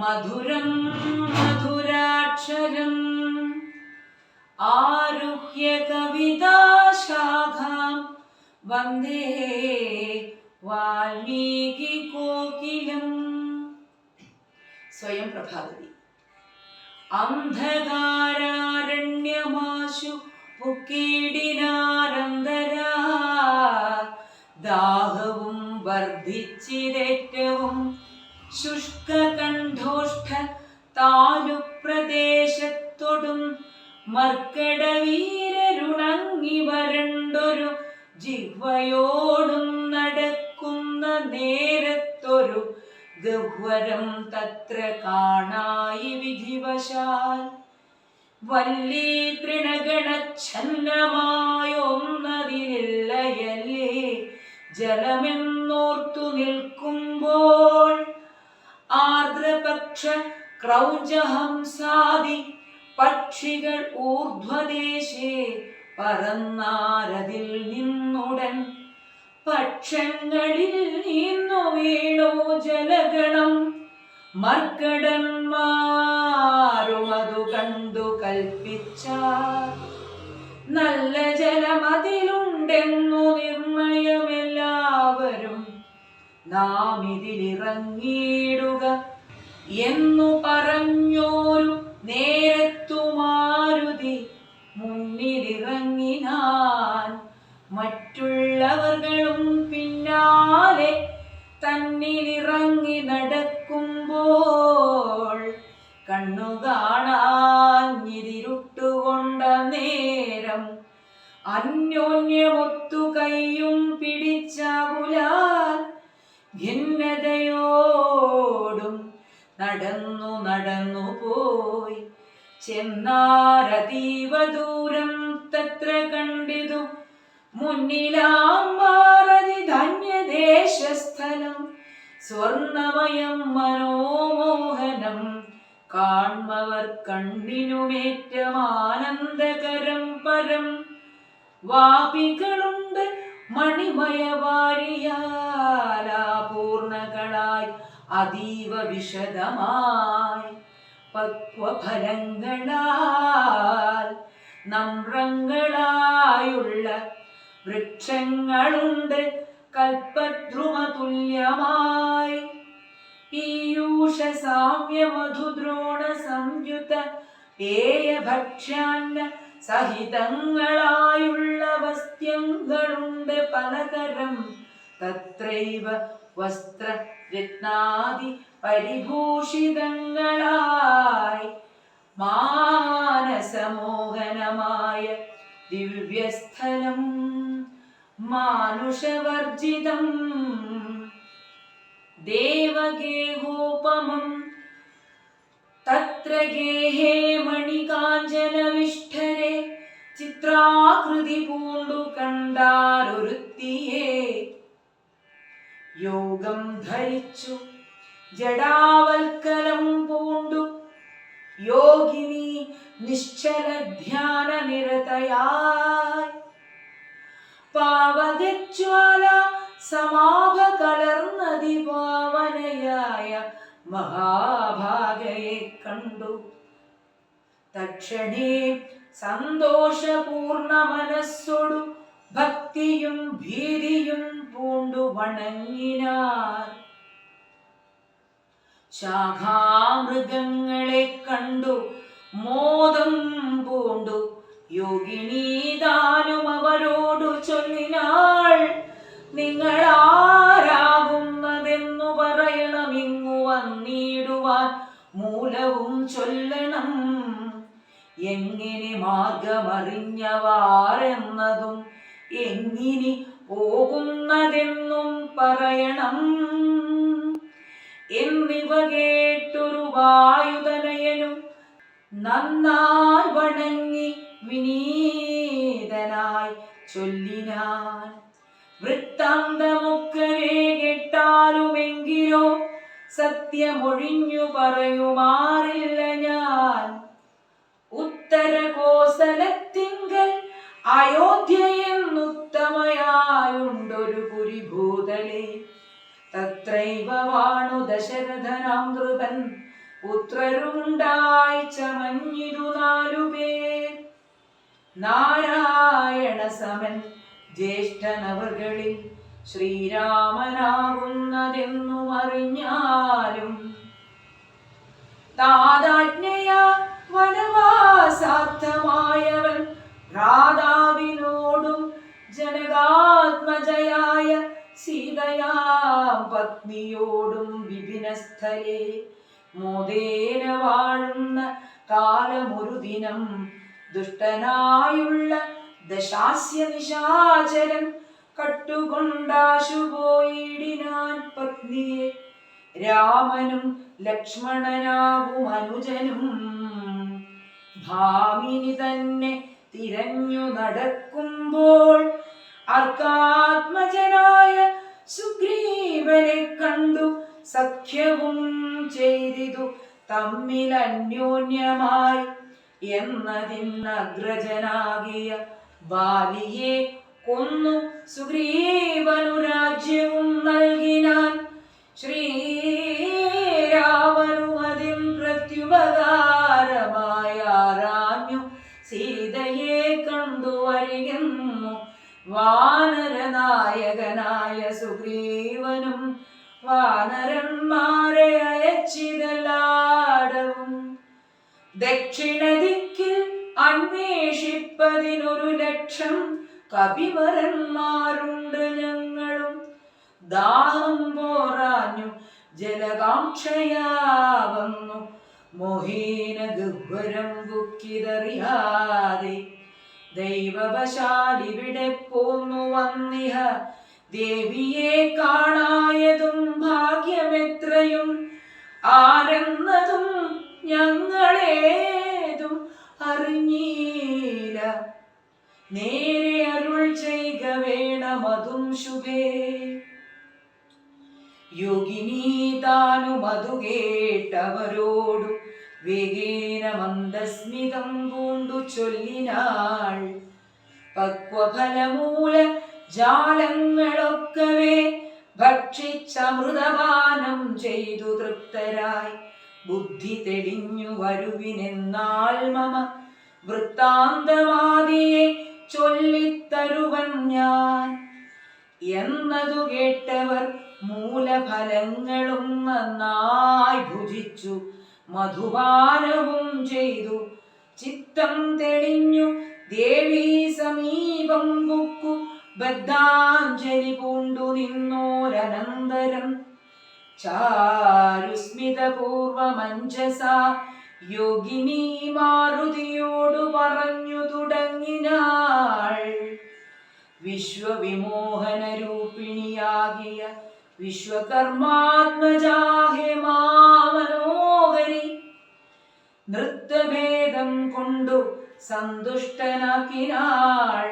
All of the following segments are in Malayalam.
മധുരം മധുരാക്ഷരം ആരുഹ്യ കവിതാശാഖാം വന്ദേ വാൽമീകി കോകിലം. സ്വയം പ്രഭാതി അന്ധകാരാരണ്യമാശു മുക്കീടിനാരന്തരാ ദാഹവും വർദ്ധിച്ചിതേറ്റവും ശുഷ്കകണ്ഠോഷ്ഠ താലുപ്രദേശത്തൊടും മർക്കടവീരരുണങ്ങി വരണ്ടൊരു ജിഹ്വയോടും നടക്കുന്ന നേരത്തൊരു ഗഹ്വരം തത്ര കാണായി വിധിവശാൽ. വല്ലീ തൃണഗണച്ഛന്നമായൊന്നതിനില്ലയല്ലേ ജലമെന്നോർത്തു നിൽക്കുമ്പോൾ ക്രൗഞ്ചഹംസാദി പക്ഷികൾ ഊർധ്വദേശേ പറന്നാരതിൽ നിന്നുടൻ. പക്ഷങ്ങളിൽ നിന്നു വീണോ ജലഗണം. മർക്കടന്മാരും അതു കണ്ടു കൽപ്പിച്ച നല്ല ജലമതിലുണ്ടെന്നു നിർണയമെല്ലാവരും നാം ഇതിലിറങ്ങിയിടുക. എന്നു പറഞ്ഞോരു നേരത്തു മാരുതി മുന്നിലിറങ്ങിനാൻ മറ്റുള്ളവർകളും പിന്നാലെ തന്നിലിറങ്ങി നടക്കുമ്പോൾ കണ്ണു കാണാഞ്ഞിരുട്ടുകൊണ്ട നേരം അന്യോന്യമൊത്തു നടന്നു നടന്നു പോയി ചെന്നാരതീവ ദൂരം തത്ര കണ്ടിതു. മുന്നിലാം മാറതി ധന്യദേശസ്ഥലം. സ്വർണമയം മനോമോഹനം കാൺമവർ കണ്ണിനുമേറ്റം ആനന്ദകരം പരം. വാപികളുണ്ട് മണിമയവാരിയാലാപൂർണകളായി. അതീവ വിശദമായി. പക്വഫലങ്ങളാൽ നമ്രങ്ങളായുള്ള വൃക്ഷങ്ങളുണ്ട്. കൽപ്പദ്രുമ തുല്യമായി പീയൂഷ സാമ്യ മധുദ്രോണ സംയുത പേയഭക്ഷ്യാന്ന സഹിതങ്ങളായുള്ള വസ്ത്യങ്ങളുണ്ട്. പലതരം തത്രൈവ വസ്ത്ര രത്നാദി പരിഭൂഷിതങ്ങളായി മാനസമോഹനമായ ദിവ്യസ്ഥലം മാനുഷവർജിതം ദേവഗേഹോപമം തത്ര ഗേഹേ മണികാഞ്ചനവിഷ്ഠരെ ചിത്രാകൃതി പൂണ്ടു കണ്ടാരൊരുത്തിയെ യോഗം ധരിച്ചു. ജടാവൽക്കലം പൂണ്ടു. യോഗിനി നിശ്ചല ധ്യാന നിരതയായി പാവകജ്വാല സമാഭ കലർന്നതി പാവനയായ മഹാഭാഗയെ കണ്ടു. തക്ഷണേ സന്തോഷപൂർണ മനസ്സൊടു. ഭക്തിയും ഭീതിയും പൂണ്ടു വണങ്ങിനാർ ശാഖാമൃഗങ്ങളെ കണ്ടു മോദം പൂണ്ടു. യോഗിനീതാനും അവരോടു ചൊല്ലിനാൾ നിങ്ങൾ ആരാകുന്നതെന്നു പറയണം ഇങ്ങു വന്നിടുവാൻ മൂലവും ചൊല്ലണം. എങ്ങനെ മാർഗമറിഞ്ഞവാരെന്നതും എങ്ങിനി പോകുന്നതെന്നും പറയണം. എന്നിവ കേട്ടൊരു വായുതനയനും നന്നായി വണങ്ങി വിനീതനായി ചൊല്ലിനാൻ. വൃത്താന്തമൊക്കെ കേട്ടാലുമെങ്കിലോ സത്യമൊഴിഞ്ഞു പറയുമാറില്ല ഞാൻ. ഉത്തര കോസലത്തിങ്കൽ അയോധ്യയെന്നുത്തമയായുണ്ടൊരു പുരിഭൂതലെ തത്രൈവ വാണു ദശരഥനാം പുത്രരുണ്ടായി ചമഞ്ഞിരു നാലുപേർ. നാരായണ സമൻ ജ്യേഷ്ഠനവർകളിൽ ശ്രീരാമനാകുന്നതെന്നു അറിഞ്ഞാലും. താതാജ്ഞയ വനവാസാർത്ഥമായവൻ രാധാവിനോടും ജനകാത്മജയായ സീതയാം പത്നിയോടും വിപിനസ്ഥലേ മോദേന വാഴുന്ന കാലമൊരു ദിനം ദുഷ്ടനായുള്ള ദശാസ്യ നിശാചരൻ കട്ടുകൊണ്ടാശുപോയിടിനാൻ പത്നിയെ. രാമനും ലക്ഷ്മണനാകും അനുജനും. ഭാമിനി തന്നെ തിരഞ്ഞു നടക്കുമ്പോൾ അർക്കാത്മജനായ സുഗ്രീവനെ കണ്ടു സഖ്യവും ചെയ്തിതു തമ്മിൽ അന്യോന്യമായി എന്നതിന്നഗ്രജനാകിയ ബാലിയെ കൊന്നു. സുഗ്രീവനു രാജ്യവും നൽകിനാൻ ശ്രീരാമനു അതിം പ്രത്യുപകാരമായ കണ്ടുവരികെന്നു വാനരനായകനായ സുഗ്രീവനും വാനരന്മാരെ അയച്ചിതലാടവും. ദക്ഷിണദിക്കിൽ അന്വേഷിപ്പതിനൊരു ലക്ഷം കപിവരന്മാരുണ്ട് ഞങ്ങളും. ദാഹം പോറാഞ്ഞു ജലകാംക്ഷയാവുന്നു. മോഹീന ഗുഹ്വരം ബുക്കിതറിയാതെ ദൈവവശാലിവിടെ പോന്നു വന്നിഹ. ദേവിയെ കാണായതും ഭാഗ്യമെത്രയും. ആരെന്നതും ഞങ്ങളേതും അറിഞ്ഞീല നേരെ അരുൾ ചെയ്ക വേണമതും ശുഭേ. യോഗിനി താനു മധു കേട്ടവരോടു വേഗേന മന്ദസ്മിതം പൂണ്ടു ചൊല്ലിനാൾ. പക്വഫലമൂല ജാലങ്ങളൊക്കവേ ഭക്ഷിച്ചമൃതപാനം ചെയ്തു തൃപ്തരായി. ബുദ്ധി തെളിഞ്ഞു വരുവിനെന്നാൽ മമ വൃത്താന്തവാദിയെ ചൊല്ലിത്തരുവൻ ഞാൻ. എന്നതു കേട്ടവർ മൂലഫലങ്ങളും നന്നായി ഭുജിച്ചു. മധുപാനവും ചെയ്തു. ചിത്തം തെളിഞ്ഞു ദേവി സമീപം കുക്കു ബദ്ധാഞ്ജലി പൂണ്ടു നിന്നോരനന്തരം. ചാരുസ്മിതപൂർവമഞ്ചസ യോഗിനി മാരുതിയോടു പറഞ്ഞു തുടങ്ങിനാൾ. വിശ്വവിമോഹന രൂപിണിയാകിയ വിശ്വകർമാത്മജാഹേ വിശ്വകർമാത്മജാഹെ മാമനോഹരി നൃത്തഭേദം കൊണ്ടു സന്തുഷ്ടനാക്കിനാൾ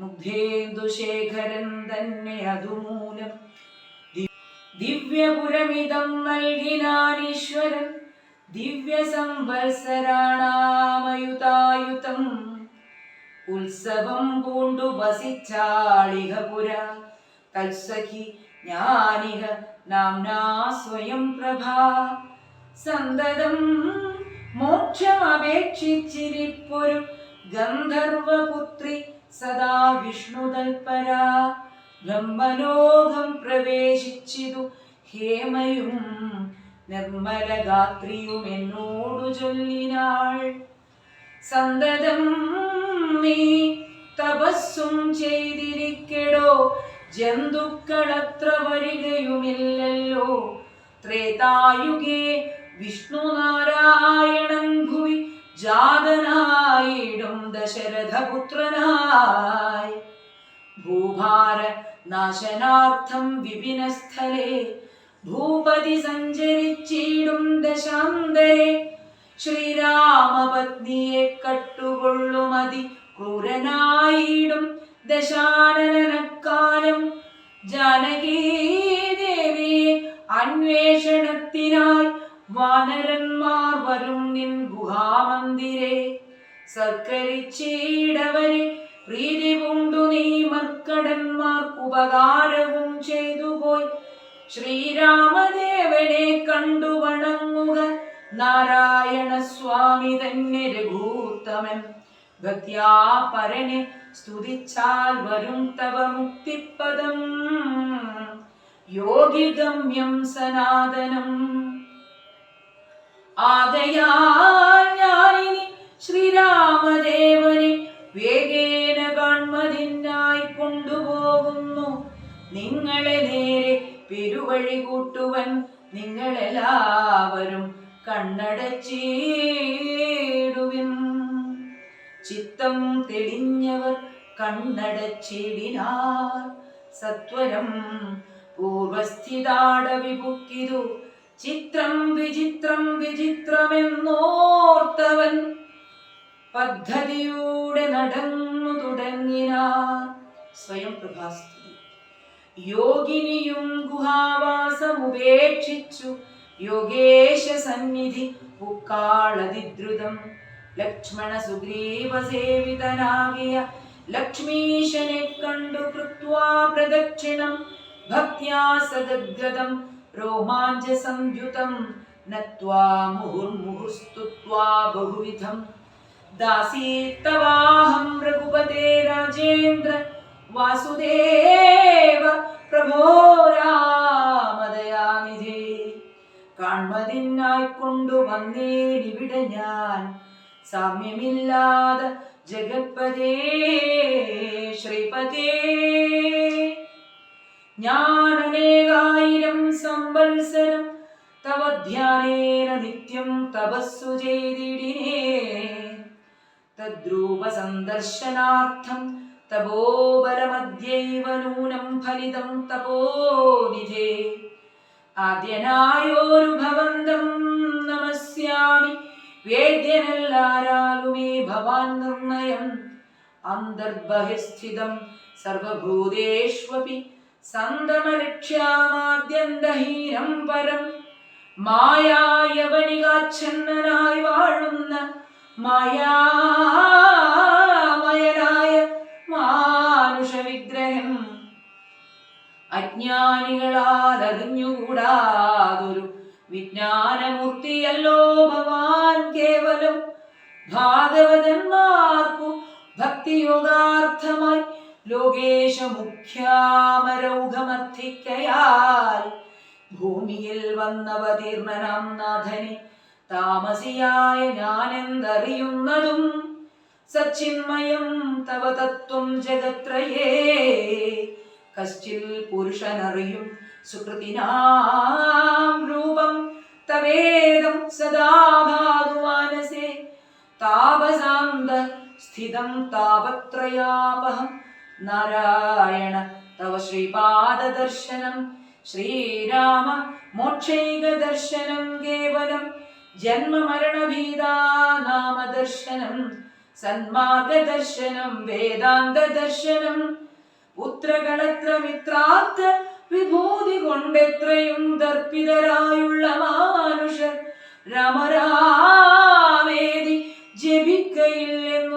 മുഗ്ധേന്ദുശേഖരൻ തന്നെ അതുമൂലം. ദിവ്യപുരമിതം നൽകിനാനീശ്വരൻ ദിവ്യസംവത്സരാണാമയുതായുതം ഉത്സവം പൂണ്ടു വസിച്ചാളിഹപുര തത്സഖി ജ്ഞാനിക നാംനാ സ്വയം പ്രഭാ. സന്തതം മോക്ഷമപേക്ഷിച്ചിരിപ്പൊരു ഗന്ധർവപുത്രി സദാ വിഷ്ണുതൽപര. ബ്രഹ്മലോകം പ്രവേശിച്ചിതു ഹേമയും നിർമ്മലഗാത്രിയും എന്നോടു ചൊല്ലിനാൾ. സന്തതം നീ തപസ്സും ചെയ്തിരിക്കടോ ജന്തുക്കളത്ര വരികയുമില്ലല്ലോ. ത്രേതായുഗേ വിഷ്ണുനാരായണൻ ഭുവി ജാതനായിടും ദശരഥപുത്രനായി. ഭൂഭാര നാശനാർത്ഥം വിപിനസ്ഥലേ ഭൂപതി സഞ്ചരിച്ചിടും ദശാന്തരെ. ശ്രീരാമപത്നിയെ കട്ടുകൊള്ളുമതി ക്രൂരനായിടും ദശാനനക്കാലം. ജാനകീ ദേവിയെ അന്വേഷണത്തിനായി വാനരന്മാർ വരും നിൻ ഗുഹാമന്ദിരെ. സൽക്കരിച്ചിടവരെ പ്രീതി കൊണ്ടു നീ മർക്കടന്മാർക്കുപകാരവും ചെയ്തു പോയി ശ്രീരാമദേവനെ കണ്ടു വണങ്ങുക നാരായണ സ്വാമി തന്നെ രഘൂത്തമൻ. ഭക്യാ പരനെ സ്തുതിച്ചാൽ വരും തവ മുക്തിപദം യോഗിഗമ്യം സനാതനം. ആകയാൽ ഞാനിനി ശ്രീരാമദേവനെ വേഗേന കാൺമതിനായി കൊണ്ടുപോകുന്നു. നിങ്ങളെ നേരെ പെരുവഴി കൂട്ടുവൻ നിങ്ങളെല്ലാവരും കണ്ണടച്ചിടുവിൻ. ചിത്തം തെളിഞ്ഞവർ കണ്ണടച്ചിടിനാർ. സത്വരം പൂർവസ്ഥിതാടവിപുക്കിതു. ചിത്രം വിചിത്രം വിചിത്രമെന്നോർത്തവൻ പദ്ധതിയൂടെ നടന്നു തുടങ്ങിനാർ സ്വയം പ്രഭാസ്തുതി യോഗിനിയും ഗുഹാവാസമുപേക്ഷിച്ചു. യോഗേശ സന്നിധി ഉക്കാളതിദ്രുതം. ലക്ഷ്മണ സുഗ്രീവ സേവിതനാകിയ ലക്ഷ്മീശനെ കണ്ടു കൃത്വാ പ്രദക്ഷിണം ഭക്യാ സദദ്ഗതം രോമാഞ്ച സംയുതം നത്വാ മുഹുർമുഹുസ്തുത്വാ ബഹുവിധം ദാസീത്തവാഹം രഘുപതേ രാജേന്ദ്ര വാസുദേവ പ്രഭോ രാമദയാനിധേ കാൺമതിനായി വന്നേടിവിടെ ഞാൻ സാമ്യമില്ലാതെ ജഗത്പതേ ശ്രീപതേ ഞാൻ സംവത്സരം തവ ധ്യാനേന നിത്യം തപസ്സു ചെയ്തിടിനേ. തദ്രൂപ സന്ദർശനാർത്ഥം തപോബലമദ്യൈവ നൂനം ഫലിതം തപോനിധേ ആദ്യനായോരു ഭവന്തം നമസ്യാമി വേദ്യനല്ലാരാലുമേ ഭവാൻ നിർണയം. അന്തർബഹിസ്ഥിതം സർവഭൂതേഷ്വപി സന്തമലക്ഷ്യാമാദ്യന്തഹീനം പരം. മായായവനികാച്ഛന്നനായി വാഴുന്ന മായാമയനായ മാനുഷ വിഗ്രഹം അജ്ഞാനികളാൽ അറിഞ്ഞുകൂടാതൊരു വിജ്ഞാനമൂർത്തിയല്ലോ ഭവാൻ കേവലം ഭാഗവതന്മാർക്കു ഭക്തിയോഗാർത്ഥമായി ലോകേശ മുഖ്യാമരൗഘമർത്ഥിക്കയാൽ ഭൂമിയിൽ വന്നവതീർണനാം നാഥനെ താമസിയായ ഞാനെന്തറിയുന്നതും സച്ചിന്മയം തവ തത്വം ജഗത്രയേ. കശ്ചിൽ പുരുഷനറിയും സുകൃതിനാം രൂപം തവേദം സദാ ഭാതുമാനസേ താപസാന്ത സ്ഥിതം താപത്രയാപഹം നാരായണ. തവ ശ്രീപാദദർശനം. ശ്രീരാമ മോക്ഷൈക ദർശനം കേവലം. ജന്മമരണഭീതാനാമദർശനം. സന്മാർഗദർശനം വേദാന്തദർശനം. പുത്രകളത്ര മിത്രാത്ത വിഭൂതി കൊണ്ടെത്രയും ദർപ്പിതരായുള്ള മാനുഷർ. രാമരാമേതി ജപിക്കയില്ലെന്നുമേ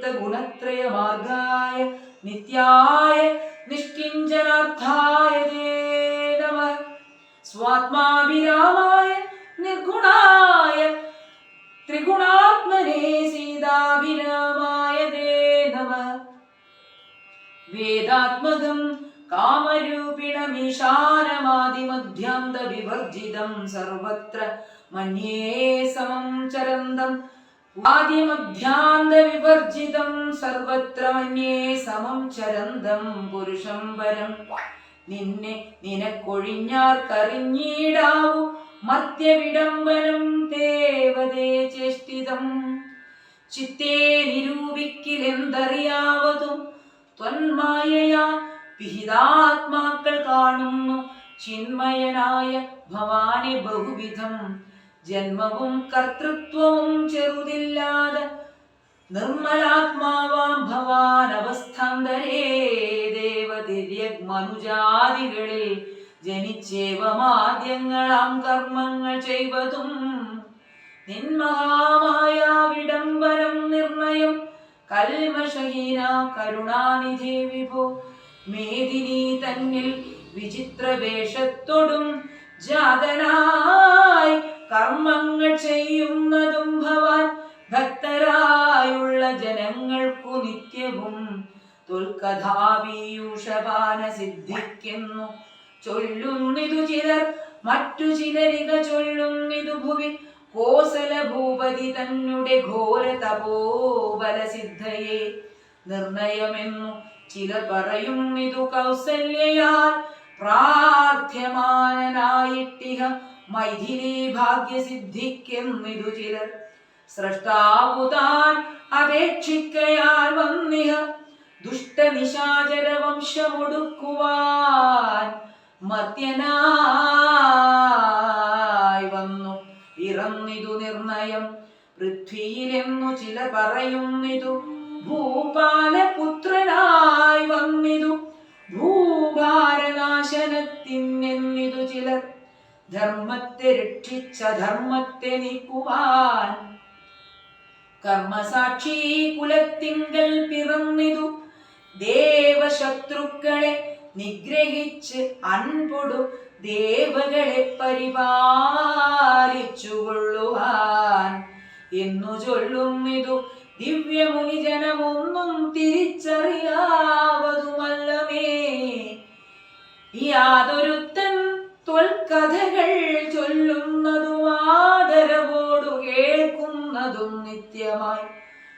നിവൃത്ത ഗുണത്രയ മാർഗായ നിത്യായ നിഷ്കിഞ്ചനാർത്ഥായ स्वात्माभिरामाय निर्गुणाय സ്വാത്മാഭിരാമായ നിർഗുണായ ത്രിഗുണാത്മനേ സീതാഭിരാമായ തേ നമഃ. വേദാത്മകം കാമരൂപിണമീശാനമാദിമധ്യാന്ത വിവർജിതം സർവത്ര മന്യേ സമം ചരന്തം ആദിമധ്യാന്ത വിവർജിതം സർവത്ര മന്യേ സമം ചരന്തം പുരുഷം വരം. നിന്നെ നിനക്കൊഴിഞ്ഞാർക്കറിഞ്ഞിടാവൂ മർത്യവിടംബനം ദേവതേ ചേഷ്ടിതം. ചിത്തേ നിരൂപിക്കിലെന്തറിയാവതും ത്വന്മായയാ വിഹിതാത്മാക്കൾ കാണുന്നു ചിന്മയനായ ഭവാനെ ബഹുവിധം. ജന്മവും കർത്തൃത്വവും ചെറുതില്ലാതെ നിർമ്മലാത്മാവാം ഭവാൻ അവസ്ഥാന്തരേ ദേവതിര്യഗ്മനുജാതികളിൽ ജനിച്ചേവമാദ്യങ്ങളാം കർമ്മങ്ങൾ ചെയ്വതും നിന്മഹാമായ വിടംബരം നിർണയം കൽമഷഹീന കരുണാനിധി വിഭോ. മേദിനി തന്നിൽ വിചിത്ര വേഷത്തോടും ജാതനായി കർമ്മങ്ങൾ ചെയ്യുന്നതും ഭവാൻ ഭക്തരായുള്ള ജനങ്ങൾക്കു നിത്യവും. തുൽക്കഥാപീയൂഷപാന സിദ്ധിക്കുന്നു. ചൊല്ലുന്നിതു ചിലർ മറ്റു ചിലരിക ചൊല്ലുന്നിതു ഭുവി കോസല ഭൂപതി തന്നെ ഘോര തപോബല സിദ്ധയെ നിർണയമെന്നു ചിലർ പറയുന്നിതു കൗസല്യയാൽ പ്രാർത്ഥ്യമാനായിട്ടിഹ മൈഥിലി ഭാഗ്യസിദ്ധിക്കെന്നിതു ചിലർ. സൃഷ്ടാവുതാൻ അപേക്ഷിക്കയാൽ വന്നിഹ. ദുഷ്ടനിശാചര വംശമൊടുക്കുവാൻ മർത്യനായി വന്നു. ഇറന്നിതു നിർണയം. പൃഥ്വിയിലെന്നു ചില പറയുന്നിതു. ഭൂപാലപുത്രനായി വന്നിതു. ഭൂഭാരനാശനത്തിനെന്നിതു ചിലർ ധർമ്മത്തെ രക്ഷിച്ച ധർമ്മത്തെ നീക്കുവാൻ. കർമ്മസാക്ഷി കുലത്തിങ്കൽ പിറന്നിതു. ദേവശത്രുക്കളെ നിഗ്രഹിച്ച് അൻപൊടു ദേവകളെ പരിപാലിച്ചുകൊള്ളുവാൻ. എന്നു ചൊല്ലുന്നിതു ദിവ്യമുനിജനമൊന്നും തിരിച്ചറിയാവതുമല്ലമേ. യാതൊരുത്തൻ തൊൽക്കഥകൾ ചൊല്ലുന്നതും ആദരവോടു കേൾക്കുന്നതും നിത്യമായി.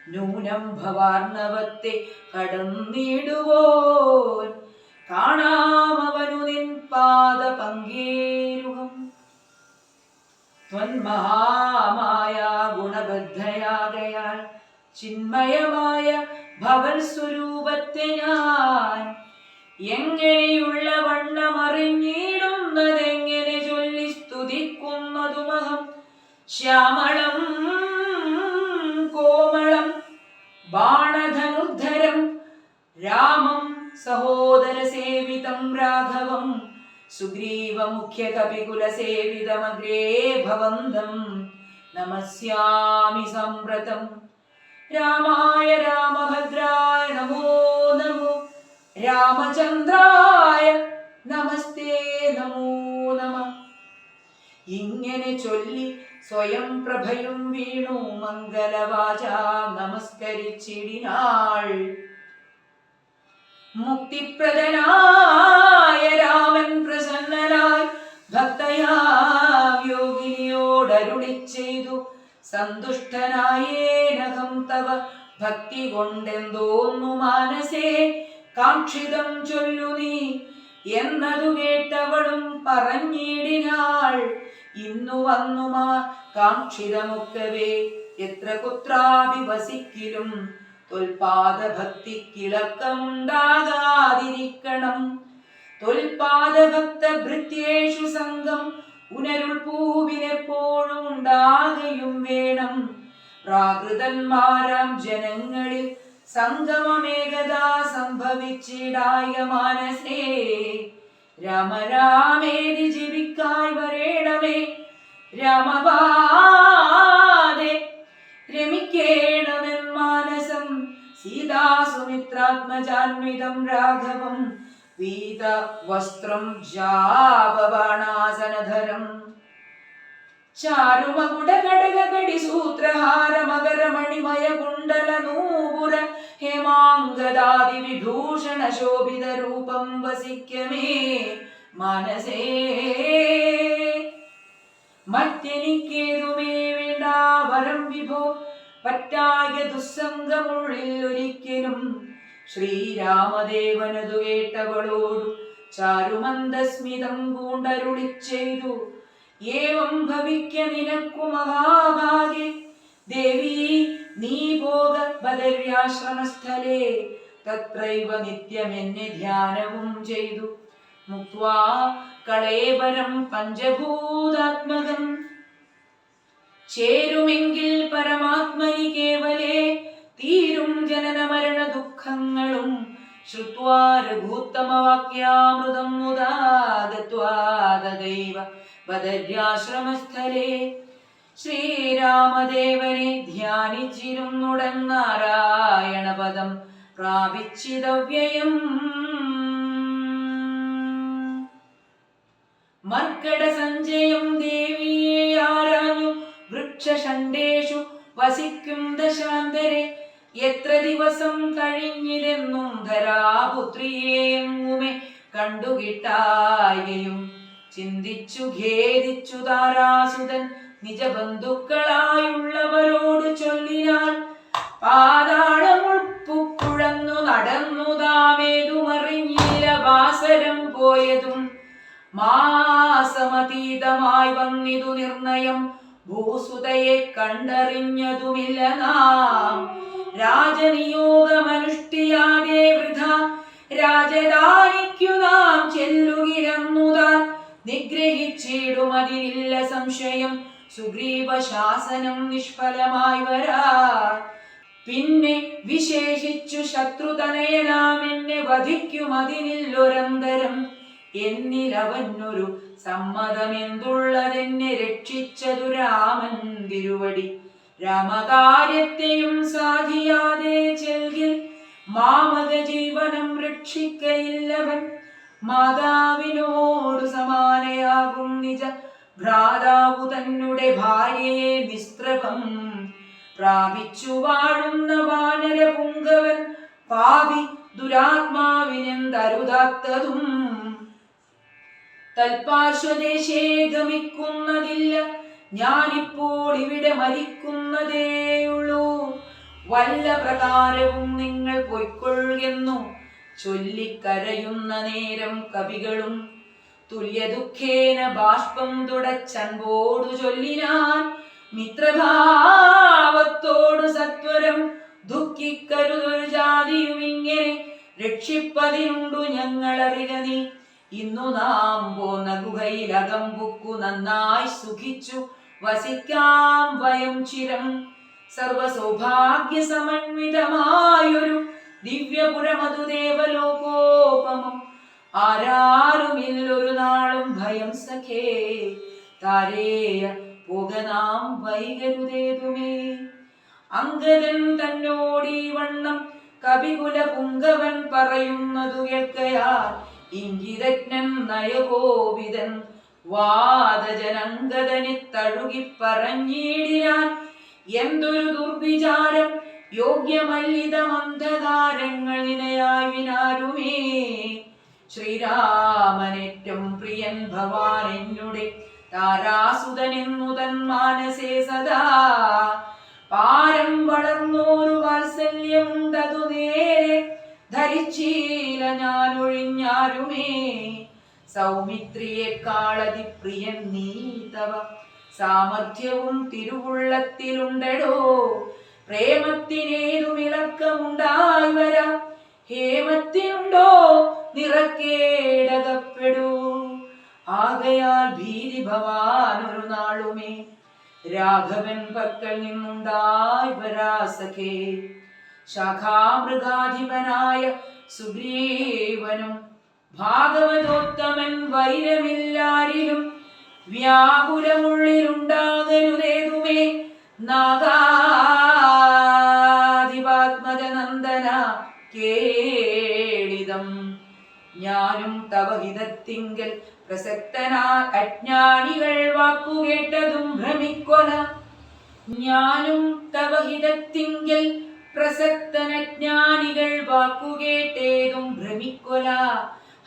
നൂനം ഭവാർണവത്തെ കടന്നിടുവോൻ. കാണാമവനു നിൻ പാദ പങ്കേരുകം. ത്വന്മഹാമായ ഗുണബദ്ധയാകയാൽ ചിന്മയമായ ഭവൻ സ്വരൂപത്തെ ഞാൻ. എങ്ങനെയുള്ള വണ്ണമറിഞ്ഞിടുന്നതെങ്ങനെ ചൊല്ലി സ്തുതിക്കുന്നതുമഹം? ശ്യാമളം കോമളം ബാണധനുർധരം രാമം സഹോദര സേവിതം രാഘവം സുഗ്രീവ മുഖ്യ കപികുല സേവിതമഗ്രേ ഭവന്തം നമസ്യാമി സംവ്രതം രാമായ രാമഭദ്രായ നമോ നമോ. രാമചന്ദ്രായ നമസ്തേ നമോ നമ. ഇങ്ങനെ ചൊല്ലി സ്വയം പ്രഭയും വീണു മംഗലവാച നമസ്കരിച്ചിടിനാൾ. മുക്തിപ്രദനായ രാമൻ പ്രസന്നനായി ഭക്തയാം യോഗിനിയോടരുളി ചെയ്തു സന്തുഷ്ടനായേനകം തവ ഭക്തി കൊണ്ടെന്തോന്നു മാനസേ കാക്ഷിതം ചൊല്ലു നീ. എന്നതു കേട്ടവളും പറഞ്ഞിടിനാൾ. ഇന്നു വന്നുമാ കാക്ഷിതമൊക്കവേ. എത്ര കുത്രാപി വസിക്കിലും തൊൽപാദ ഭക്തി കിളക്കമുണ്ടാകാതിരിക്കണം തൊൽപാദ ഭക്ത ഭൃത്യേഷു സംഘം ഉനരുൾ ഉണ്ടാകയും വേണം. പ്രാകൃതന്മാരാം ജനങ്ങളിൽ സംഗമമേകതാ സംഭവിച്ചിടായ മാനസേ രാമരാമേതി ജീവിക്കായ് വരേണമേ രാമപാദേ രമിക്കേണമെൻ മാനസം സീതാസുമിത്രാത്മജാന്വിതം രാഘവം പീത വസ്ത്രം ജാപബാണാസനധരം ചാരുമകുടകടകടി സൂത്രഹാര മകരമണിമയ കുണ്ടല നൂപുര ഹേമാംഗദാദി വിഭൂഷണ ശോഭിത രൂപം വസിക്കമേ. മനസേ മറ്റെനിക്കേതുമേ വേണ്ട? വരം വിഭോ പറ്റായ ദുസ്സംഗമുള്ളിൽ ഒരിക്കലും. ശ്രീരാമദേവനതു കേട്ടവളോടു ചാരുമന്ദസ്മിതം പൂണ്ടരുളി ചെയ്തു ഏവം ഭവിക്ക നിനക്കു മഹാഭാഗ്യ. ദേവി നീ പോക ബദര്യാശ്രമസ്ഥലേ. തത്രൈവ നിത്യമെന്നെ ധ്യാനവും ചെയ്തു. മുക്വാ കളേബരം പഞ്ചഭൂതാത്മകം ചേരുമെങ്കിൽ പരമാത്മനി കേവലേ. തീരും ജനന മരണ ദുഃഖങ്ങളും. ശ്രുത്വാ രഘൂത്തമവാക്യാമൃതം മുദാഗത്വാദൈവ ബദര്യാശ്രമസ്ഥലേ ശ്രീരാമദേവനെ ധ്യാനിച്ചിരുന്നുടൻ നാരായണപദം പ്രാപിച്ചിതവ്യയം. മർക്കട സഞ്ജയം ദേവിയെ ആരാഞ്ഞു വൃക്ഷഷണ്ടേഷു വസിക്കും ദശാന്തരെ. എത്ര ദിവസം കഴിഞ്ഞിതെന്നും ധരാപുത്രിയെ എങ്ങുമേ കണ്ടുകിട്ടായയും ചിന്തിച്ചു ഖേദിച്ചു താരാസുതൻ നിജബന്ധുക്കളായുള്ളവരോട് ചൊല്ലിനാൽ പാതാളമുൾപ്പുഴന്നു നടന്നു താമേതുമറിഞ്ഞില്ല വാസരം പോയതും മാസമതീതമായി വന്നിതു നിർണയം ഭൂസുതയെ കണ്ടറിഞ്ഞതുമില്ല നാം. രാജനിയോഗമനുഷ്ഠിയാതെ വൃഥ രാജധാനിക്കു നാം ചെല്ലുകിരന്നുതാൻ നിഗ്രഹിച്ചിടുമതിനില്ല സംശയം. സുഗ്രീവ ശാസനം നിഷ്ഫലമായി വരാ പിന്നെ വിശേഷിച്ചു ശത്രുതനയനാം എന്നെ വധിക്കുമതിനില്ലൊരന്തരം. എന്നിലവനൊരു സമ്മതമെന്തുള്ളതെന്നെ രക്ഷിച്ചതു രാമൻ തിരുവടി. രാമകാര്യത്തെയും സാധിയാതെ ചെൽകിൽ മാമക ജീവനം രക്ഷിക്കയില്ലവൻ. മാതാവിനോടു സമാനയാകും നിജ. ഭ്രാതാവു തന്നെ ഭാര്യയെ നിസ്ത്രഭം പ്രാപിച്ചു വാഴുന്ന വാനര പുങ്കവൻ പാപി ദുരാത്മാവിനെന്തരുതാത്തതും. തൽപാർശ്വദേശേ ഗമിക്കുന്നതില്ല ഞാനിപ്പോൾ ഇവിടെ മരിക്കുന്നതേയുള്ളൂ. വല്ല പ്രകാരവും നിങ്ങൾ പൊയ്ക്കൊള്ളുന്നു. ചൊല്ലിക്കരയുന്ന നേരം കവികളും തുല്യ ദുഃഖേന ബാഷ്പം തുടച്ചൻപോടു ചൊല്ലിനാൻ മിത്രഭാവത്തോടു സത്വരം ദുഃഖിക്കരുതൊരു ജാതിയും ഇങ്ങനെ രക്ഷിപ്പതിനുണ്ടു ഞങ്ങളറിക നീ. ഇന്നു നാം പോന്ന ഗുഹയിലകം ബുക്കു നന്നായി സുഖിച്ചു വസിക്കാം വയം ചിരം. സർവസൗഭാഗ്യ സമന്വിതമായൊരു ദിവ്യപുരമതു ദേവലോകോപമം ആരാരുമില്ലൊരു നാളും ഭയം സഖേ. താരേയ പോകനാം വൈകരുതേതുമേ. അങ്കദൻ തന്നോടീ വണ്ണം കവികുല പുങ്കവൻ പറയുന്നതു കേൾക്കയാൽ ഇംഗിതജ്ഞൻ നയകോപിതൻ വാദജനങ്കതനെ തഴുകി പറഞ്ഞിടിനാൻ എന്തൊരു ദുർവിചാരം യോഗ്യമല്ലിതമന്ധകാരങ്ങൾ നിനയായി വിനാരുമേ ശ്രീരാമനേറ്റം പ്രിയൻ ഭവാൻ എന്നുടെ താരാസുതനെന്നു തൻ മാനസേ സദാ. പാരം വളർന്നോരു വാത്സല്യമുണ്ടതു നേരെ ധരിച്ചീല ഞാനൊഴിഞ്ഞാരുമേ. സൗമിത്രിയെക്കാളതി പ്രിയൻ നീ തവ. സാമർഥ്യവും തിരുവുള്ളത്തിലുണ്ടടോ. പ്രേമത്തിനേതു വിളക്കമുണ്ടായി വരാം ഹേമത്തിനുണ്ടോ നിറക്കേടകപ്പെടൂ. ആകയാൽ ഭീതി ഭവാൻ ഒരു നാളുമേ. രാഘവൻ പക്കൽ നിന്നുണ്ടായി വരാസഖേ ശാഖാമൃഗാധിപനായ സുഗ്രീവനും ഭാഗവതോത്തമൻ വൈരമില്ലാരിലും വ്യാകുലമുള്ളിലുണ്ടാകരുതേതുമേ. നാഗാധിപാത്മജനന്ദന കേളിതം. ഞാനും തവ ഹിതത്തിങ്കൽ പ്രസക്തനാ അജ്ഞാനികൾ വാക്കുകേട്ടതും ഭ്രമിക്കൊല. ഞാനും തവ ഹിതത്തിങ്കൽ പ്രസക്തനജ്ഞാനികൾ വാക്കുകേട്ടേതും ഭ്രമിക്കൊല.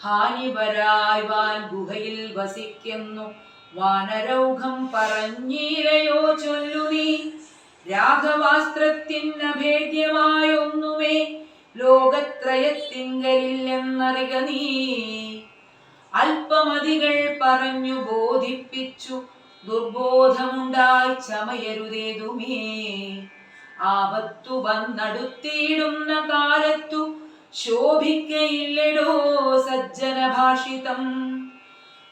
ഹാനിവരായ് വാൻ ഗുഹയിൽ വസിക്കുന്നു. വാനരൗഘം പറഞ്ഞീരയോ ചൊല്ലു നീ ഒന്നുമേ ലോകത്രയത്തിങ്കലില്ലെന്നറിക നീ. അല്പമതികൾ പറഞ്ഞു ബോധിപ്പിച്ചു ദുർബോധമുണ്ടായി ചമയരുതേതുമേ. ആപത്തു വന്നടുത്തിയിടുന്ന കാലത്തു ശോഭിക്കയില്ലടോ സജ്ജന ഭാഷിതം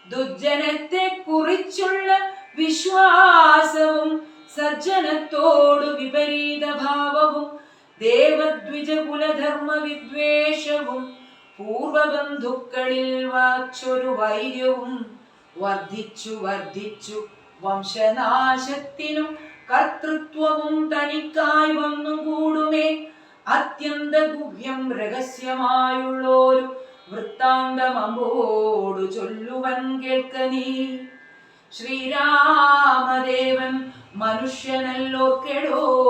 ദുർജനത്തെ കുറിച്ചുള്ള വിശ്വാസവും സജ്ജനത്തോടു വിപരീത ഭാവവും ദേവദ്വിജ കുലധർമ്മ വിദ്വേഷവും പൂർവബന്ധുക്കളിൽ വാച്ചൊരു വൈര്യവും വർദ്ധിച്ചു വർദ്ധിച്ചു. വംശനാശത്തിനും കർത്തൃത്വവും തനിക്കായി വന്നുകൂടുമേ. അത്യന്ത ഗുഹ്യം രഹസ്യമായുള്ളൊരു വൃത്താന്തമമ്പോടു ചൊല്ലുവൻ കേൾക്ക നീ. ശ്രീരാമദേവൻ മനുഷ്യനല്ലോ കെടോ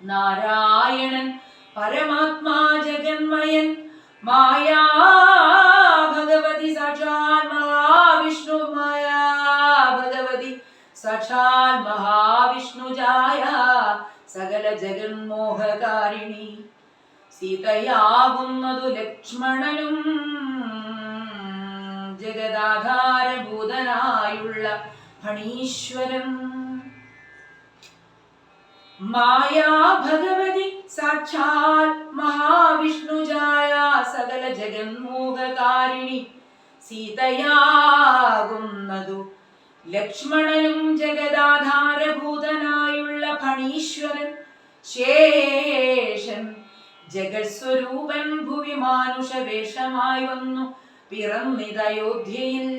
നാരായണൻ പരമാത്മാ ജഗന്മയൻ മായാ ഭഗവതി സാക്ഷാൽ മഹാവിഷ്ണു മായാ ഭഗവതി സാക്ഷാൽ മഹാവിഷ്ണുജായ സകല ജഗന്മോഹകാരിണി. സീതയാകുന്നതു ലക്ഷ്മണനും ജഗദാധാരഭൂതനായുള്ള ഫണീശ്വരൻ മായാ ഭഗവതി സാക്ഷാൽ മഹാവിഷ്ണുജായ സകല ജഗന്മോഹകാരിണി സീതയാകുന്നതു ലക്ഷ്മണനും ജഗദാധാരഭൂതനായുള്ള ഫണീശ്വരൻ ശേഷൻ ജഗത്സ്വരൂപൻ ഭുവി മാനുഷ വേഷമായി വന്നു പിറന്നിതയോധ്യയിൽ.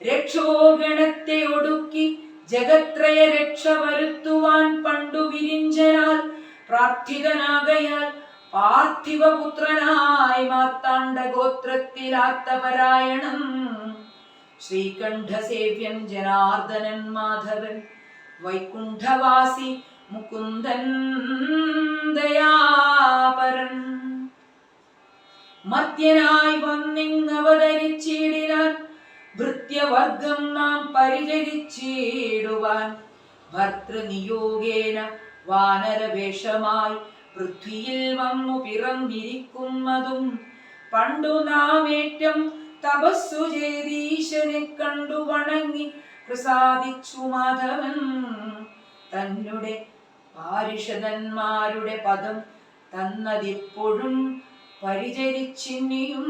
രക്ഷോഗണത്തെ ഒടുക്കി ജഗത്രയ രക്ഷ വരുത്തുവാൻ പണ്ടു വിരിഞ്ചനാൽ പ്രാർത്ഥിതനാകയാൽ പാർത്ഥിവപുത്രനായി മാർത്താണ്ഡ ഗോത്രത്തിലാത്തപരായണം ശ്രീകണ്ഠസേവ്യൻ ജനാർദ്ദനൻ മാധവൻ വൈകുണ്ഠവാസി മുകുന്ദൻ ദയാപരൻ. മധ്യനായി വന്നിങ്ങവതരിച്ചിടിനാൻ ഭൃത്യവർഗം നാം പരിഹരിച്ചിടുവാൻ ഭർത്തൃനിയോഗേന വാനരവേഷമായി പൃഥ്വിയിൽ വന്നു പിറന്നിരിക്കുന്നതും പണ്ടു നാം ഏറ്റം തപസ്സു ചെയ്തീശനെ കണ്ടു വണങ്ങി പ്രസാദിച്ചു മാധവൻ. തന്നെ പാരിഷതന്മാരുടെ പദം തന്നതിപ്പോഴും പരിചരിച്ചിനിയും.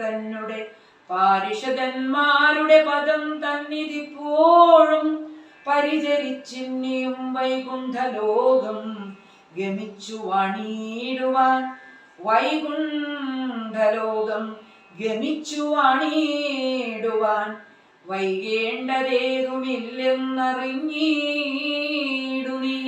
തന്നെ പാരിഷദന്മാരുടെ പദം തന്നിതിപ്പോഴും പരിചരിച്ചിന്നിയും വൈകുണ്ഠലോകം ഗമിച്ചു വണീടുവാൻ വൈകുണ്ഠലോകം ഗമിച്ചു അണിയിടുവാൻ വൈകേണ്ടതേതുമില്ലെന്നറിഞ്ഞീടു നീ